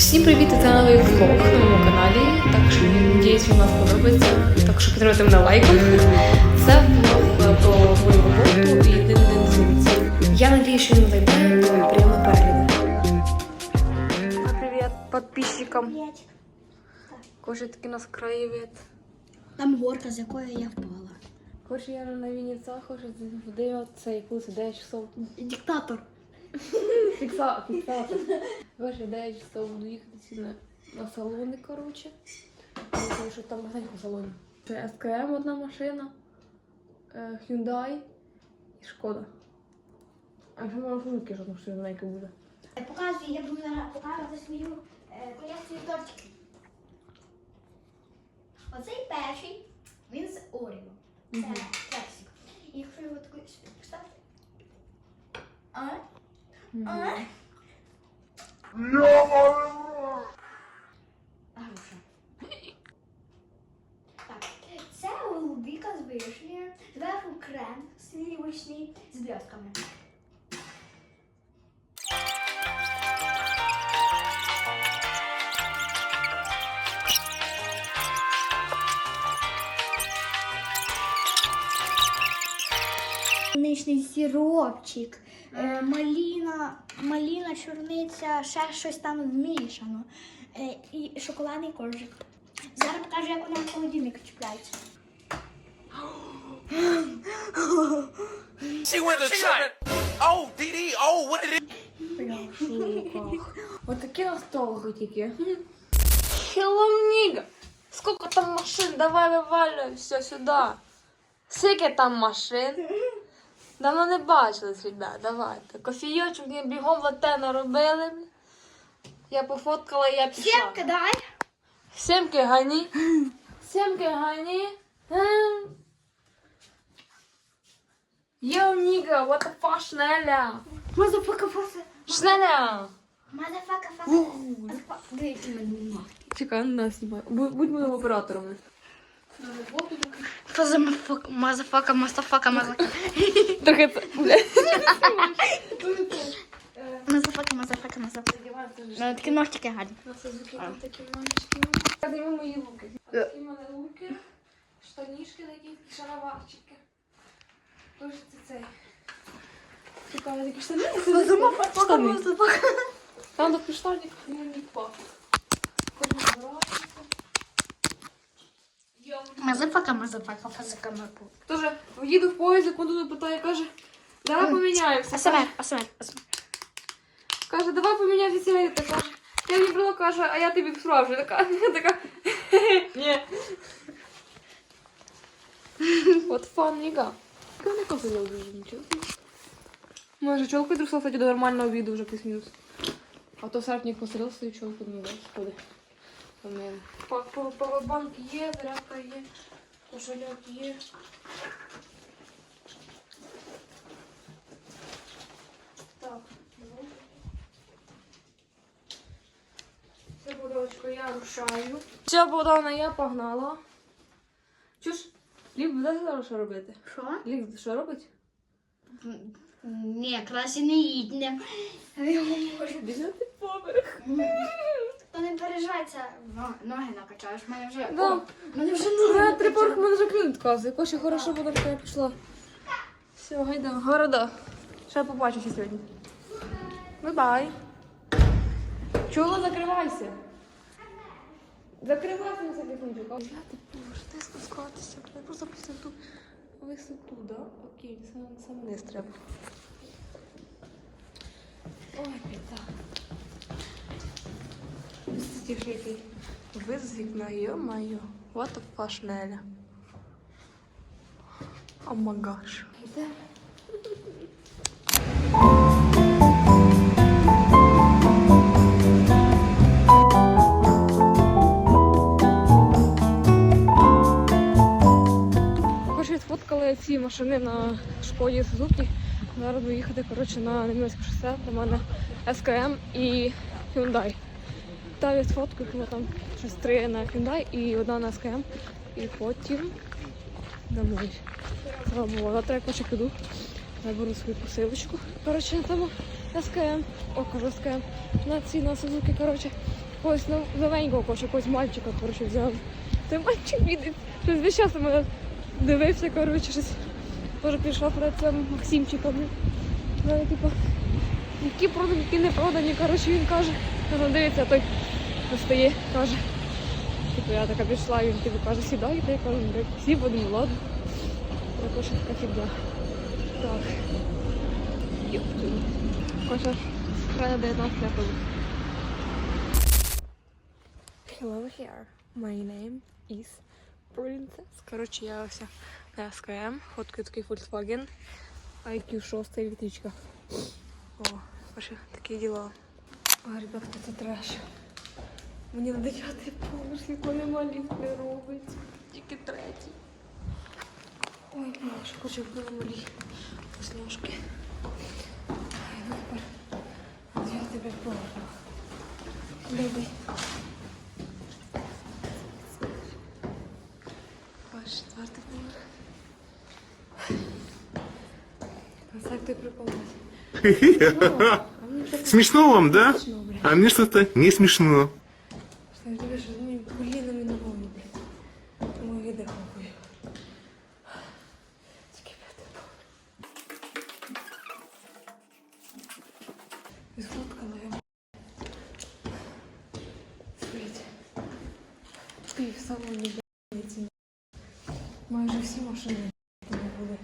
Всім привіт! Це новий влог на моєму каналі. Так що надіюсь, вам сподобається. Так що підтримуйте мене лайком. Це влог про мою роботу і один день змінці. Я надіюсь, що він зайде. Приємно перегляду. Привіт підписчикам. Кожен такий нас краєвид. Там горка, з якої я впала. Коротше, я на Вінницях, хоче в 9, це якусь 9 часов. Диктатор. Фікса, фіксатор. 9 часов буду їхати на, на салони, коротше. Знаю, що там багато у салоні. Це СКМ одна машина, е, Hyundai і Шкода. А ще мама функи, що там щось маленьке буде. Показую, я буду показувати свою е, колекцію тортиків. Оцей перший, він з Оріо. Це класик. І якщо його таку поставити. А? Це голубіка з вишнею, зверху крем сливочний з бльотками. Ничний сиропчик, маліна, маліна, чорниця, ще щось там вмішано. Е, і шоколадний коржик. Зараз покажу, як вона в холодильник чіпляється. She went to try. Oh, DD. Oh, what it is? Отакі носталги тільки. Хеломніга! Сколько там машин? Давай вивалюй все сюди. Скільки там машин? Давно не бачились, ребят, давайте. Кофійочок мені бігом лате наробили. Я пофоткала, я пішла. Сімки дай. Сімки гані. Сімки гані. Йоу, ніга, what the fuck, шнеля? Мазафака фака. Шнеля! Мазафака мене. Чекай, нас знімай. Будь, будь моїм оператором. Мазафака, мазафака, мазафака. Трохи це, блядь. Мазафака, мазафака, мазафака. Ну, такі ножтики гарні. зніму мої луки. Такі в мене луки, штанішки такі, шароварчики. Дуже це цей. Такі штани. Штани. Там до штанів і мені. Мазафака, мазафака, мазафака, мазафака. Тоже їду в поїзді, кондуктор питає, каже, давай поміняємося. АСМР, АСМР, АСМР. Каже, давай поміняйся сигарети. Каже, я вибрала, каже, а я тобі справжня. Така, я така, ні. От фан ніга. Я не косила вже нічого. Може, чолку трусила, кстати, до нормального відео вже плюс-мінус. А то сарпник посадив свою чолку, ну, да, Сходи. Павербанк є, зарядка є, кошельок є. Так, ну. Все, Богданочко, я рушаю. Все, Богдана, я погнала. Чуш, Ліп, буде зараз що робити? Що? Ліп, що робить? Ні, краще не їдь. Десятий поверх. То не переживай, це но- ноги накачаєш. Мене вже. Да. О, мене вже ноги. я три мене вже клін відказує. Коші, хорошо, Богданка, я пішла. Все, гайда, города. Ще побачуся сьогодні. Бай-бай. Чула, закривайся. Закривайся на всякий случай. Я типу, що ти спускатися? Я просто після ту висоту, да? Окей, саме, саме вниз треба. Ой, біда. Стихи який. Вид з вікна, йо-майо. Вот a пашнеля. О магаш. Йде. Сфоткали ці машини на шкоді Сузуки. Зараз буду їхати коротше, на Немецьке шосе. До мене СКМ і Hyundai. Та я сфоткаю, тому там щось три на Hyundai і одна на СКМ. І потім домой. Завтра я коротше піду. Наберу свою посилочку. Коротше, на тому СКМ. О, кажу СКМ. На ці на Сузуки, коротше. Когось нов- новенького, коротше, якогось мальчика, коротше, взяв. Той мальчик відець, щось весь час мене дивився, коротше, щось. Теж пішла перед цим Максимчиком. Ну, типу, які продані, які не продані, коротше, він каже. Каже, дивиться, той достає, каже. Типу, я така пішла, він типу каже, сідайте, я кажу, всі будемо, ладно. Також така фігня. Так. Коротше, крайне 19 я ходжу. Hello here. My name is Princess. Коротше, я ось на SKM. Фоткаю такий Volkswagen. IQ 6 електричка. О, коротше, такі діла. А, ребятки, це треш. Мені на 9 поверх світло нема ліфт не робить. Тільки третій. Ой, боже, хочу вбила малі вкусняшки. Ай, ну тепер. Дев'ятий блядь, поверх. Любий. Ваш четвертий поверх. Ось як ти прикололась. А мені так Смешно вам, да? смішно, блядь. А мне что-то не смешно. Что я тебе что ну колінами ногами, блядь. Тому. Тільки поверх. І Сфоткала я. Смотрите. В салоні, ці. Майже всі машини були.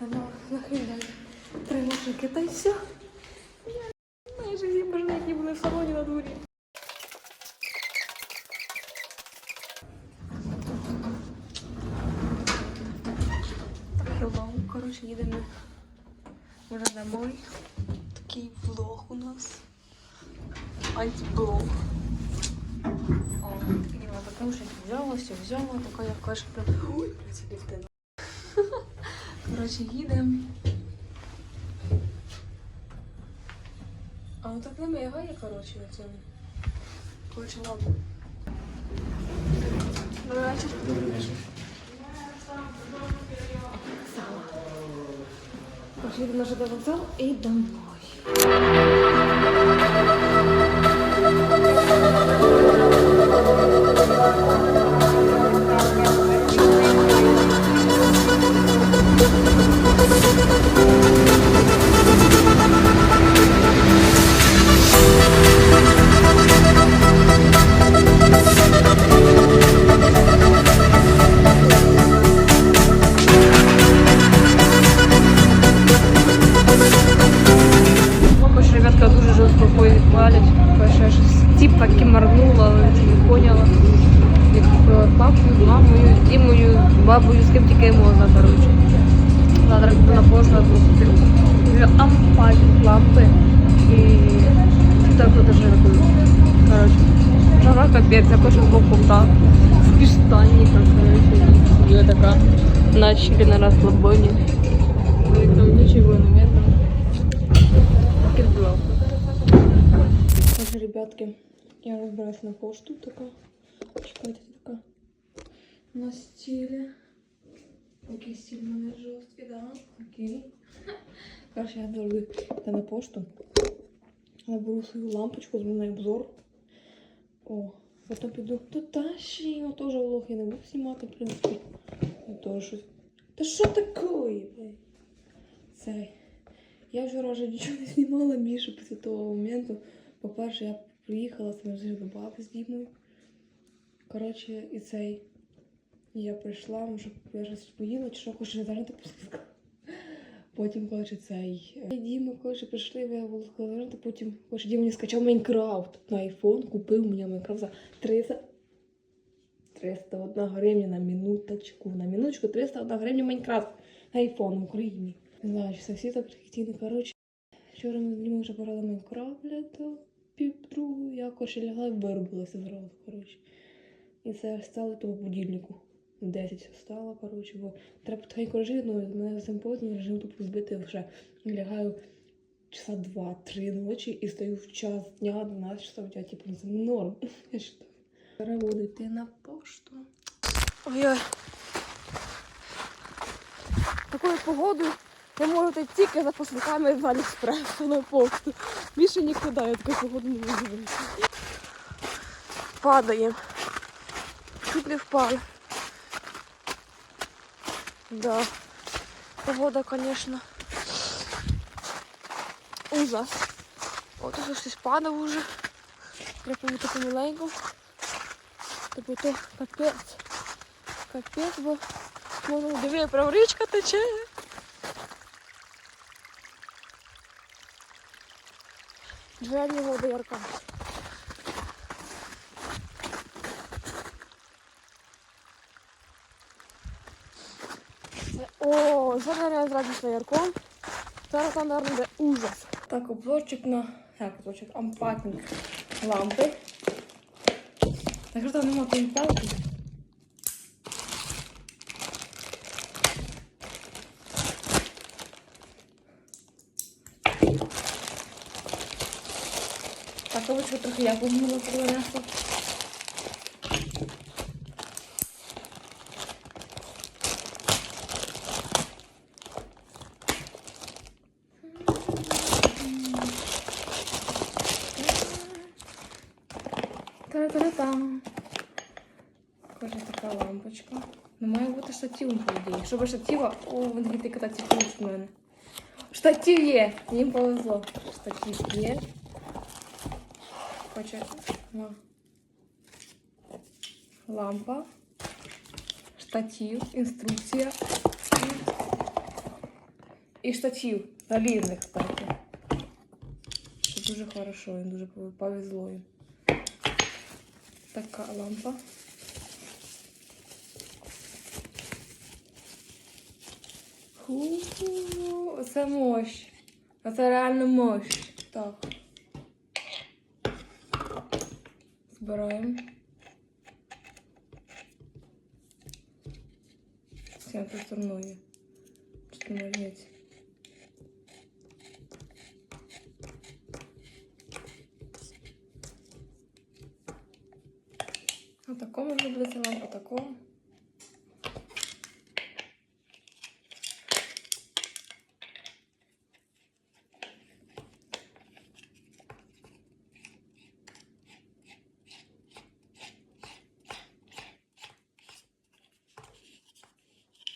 А на, на три машинки, та й все. Майже всі машини, які були в салоні на дворі. Hello, коротше, їдемо вже домой. Такий влог у нас. Антиблог. О, я така вже взяла, все взяла, така я каже, прям. Ой, це ліфтина. Коротше, їдемо. А ну так не мигає, коротше, на цьому. Коротше, ладно. Добрий вечір. Пошли на ЖД вокзал и домой. жара капець, я пишу в кофта. З піштанником, коротше, і я така начали на розслабоні. Як там нічого не видно. Таке діло. Отже, ребятки, я розбираюсь на пошту така. Чекайте, така. На стілі. Який стіль в мене жорсткий, да? Окей. Короче, я завжди йду на пошту. Я беру свою лампочку, змінаю обзор. О, потім піду. Та та ще його теж влог я не буду знімати, в принципі. Та що таке? Цей. Я вже нічого не знімала більше після того моменту. По-перше, я приїхала з вже до баби з Дімою. Коротше, і цей. Я прийшла, може, я щось поїла, чи що, хоче не зажати пустка. Потім, коротше, цей. е, Діма, коротше, прийшли, була сказати, потім, коротше, Діма мені скачав Майнкрафт на айфон, купив мені Майнкрафт за 300. 301 гривня на минуточку. На минуточку 301 гривня Майнкрафт на айфон в Україні. Не знаю, чи всі так прихтіли. Коротше, вчора ми з Дімою вже пограли Майнкрафт, блядь, до пів. Я коротше лягла і вирубилася зразу, коротше. І це стало того будильнику. В 10 встала, коротше, бо треба тихенько режим, ну, мене симпозний режим тупо збити вже. Лягаю часа 2-3 ночі і стою в час дня, 12 часов дня, типу, ну, це норм, я. Зараз йти на пошту. Ой-ой. Такою погодою можу йти тільки за посилками з Аліекспресу на пошту. Більше нікуди я таку погоду не вийти. падаємо. Чуть не впали. Да. Погода, конечно. Ужас. От уже щось падав уже. Треба бути помаленьку. Тобто то капець. Капець, бо воно диви, прям річка тече. Джерельні води ярка. О, зараз я зразу. Зараз там, наверное, буде ужас. Так, обзорчик на... Як обзорчик? Ампатник лампи. Так що там нема пінталки. Так, кавичку трохи я погнула принесла. Каже така лампочка. Ну, має бути штативом, по ідеї. Якщо без штатива, о, він діти кататися в мене. Штатив є! Їм повезло. Штатив є. Хоче. на. Лампа. Штатив, інструкція. І штатив. Залізний, кстати. Це дуже хорошо, він дуже повезло їм. Така лампа. Ху, Оце мощь. Оце реально мощь. Так. Збираємо. Це тут стороною. Чи не можна? Отако можна буде ця лампа, отако.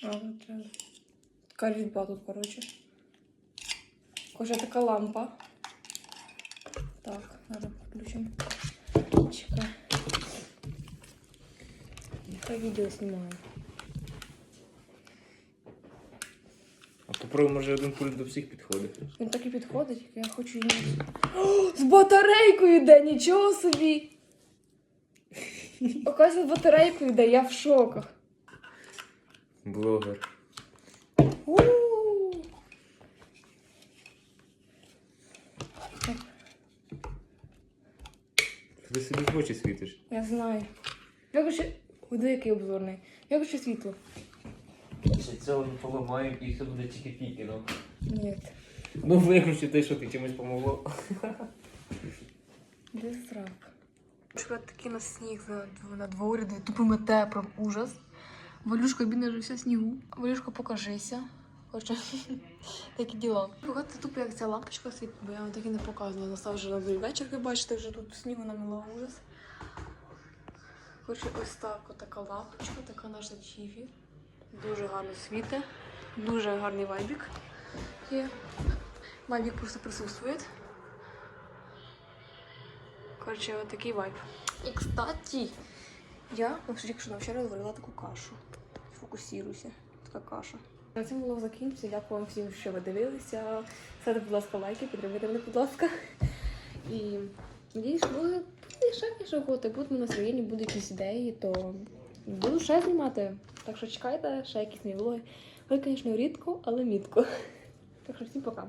А, от треба. Така різьба тут, коротше. Кожа така лампа. Так, зараз включимо. Чекай. Я відео знімаю. А попробуй, може один пульт до всіх підходить. Він так і підходить, я хочу її. О, З батарейкою йде, нічого собі. Оказується, з батарейкою йде, я в шоках. Блогер. У. Ти собі в очі світиш. Я знаю. Виключи. Куди який обзорний? Виключи світло. Після цього не поламаємо і все буде тільки піки, ну. Ні. Ну виключи те, що ти чимось помогло. Де срак? Такий на сніг за- на дворі, де тупо мете, прям ужас. Валюшка вся в снігу. Валюшка, покажися. Хоче. Такі діла. Багато тупо як ця лампочка світить, бо я вам так і не показувала. Настав вже на другий вечір, ви бачите, вже тут снігу наміло ужас. Коротше, ось так, отака лампочка, така наша чіві. Дуже гарно світить. Дуже гарний вайбік. Є. Вайбік просто присутствує. Коротше, от такий вайб. І, кстати, я тільки що вчора зварила таку кашу. Фокусіруйся. Така каша. На цьому було закінчиться. Дякую вам всім, що ви дивилися. Ставте, будь ласка, лайки, підтримуйте мене, будь ласка. І надіюсь, що буде ще більше охоти, буде настроєння, будуть якісь ідеї, то буду ще знімати. Так що чекайте, ще якісь мій влоги. Ви, звісно, рідко, але мітко. Так що всім пока.